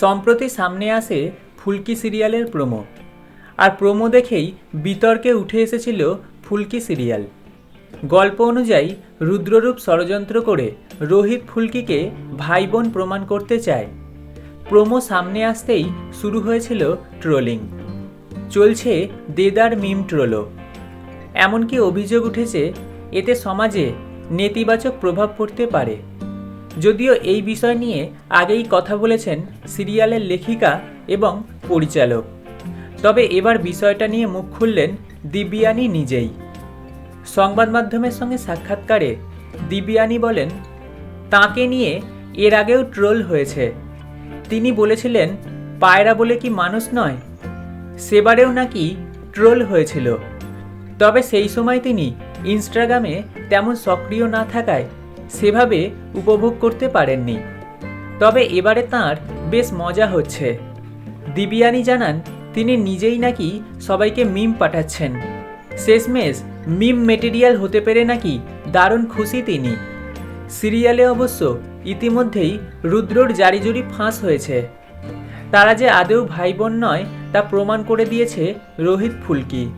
সম্প্রতি সামনে আসে ফুলকি সিরিয়ালের প্রোমো। আর প্রোমো দেখেই বিতর্কে উঠে এসেছিল ফুলকি সিরিয়াল। গল্প অনুযায়ী রুদ্ররূপ ষড়যন্ত্র করে রোহিত ফুলকিকে ভাই বোন প্রমাণ করতে চায়। প্রোমো সামনে আসতেই শুরু হয়েছিল ট্রোলিং। চলছে দেদার মিম ট্রোলও এমনকি অভিযোগ উঠেছে, এতে সমাজে নেতিবাচক প্রভাব পড়তে পারে। যদিও এই বিষয় নিয়ে আগেই কথা বলেছেন সিরিয়ালের লেখিকা এবং পরিচালক। তবে এবার বিষয়টা নিয়ে মুখ খুললেন দিব্যানী নিজেই। সংবাদ মাধ্যমের সঙ্গে সাক্ষাৎকারে দিব্যানী বলেন, তাকে নিয়ে এর আগেও ট্রোল হয়েছে। তিনি বলেছিলেন, পায়রা বলে কি মানুষ নয়? সেবারেও নাকি ট্রোল হয়েছিল। তবে সেই সময় তিনি ইনস্টাগ্রামে তেমন সক্রিয় না থাকায় সেভাবে উপভোগ করতে পারেননি। তবে এবারে তার বেশ মজা হচ্ছে। দিবিয়ানি জানান, তিনি নিজেই নাকি সবাইকে মিম পাঠাচ্ছেন। শেষমেশ মিম মেটেরিয়াল হতে পেরে নাকি দারুণ খুশি তিনি। সিরিয়ালে অবশ্য ইতিমধ্যেই রুদ্রর জারিজুরি ফাঁস হয়েছে। তারা যে আদৌ ভাই বোন নয় তা প্রমাণ করে দিয়েছে রোহিত ফুলকি।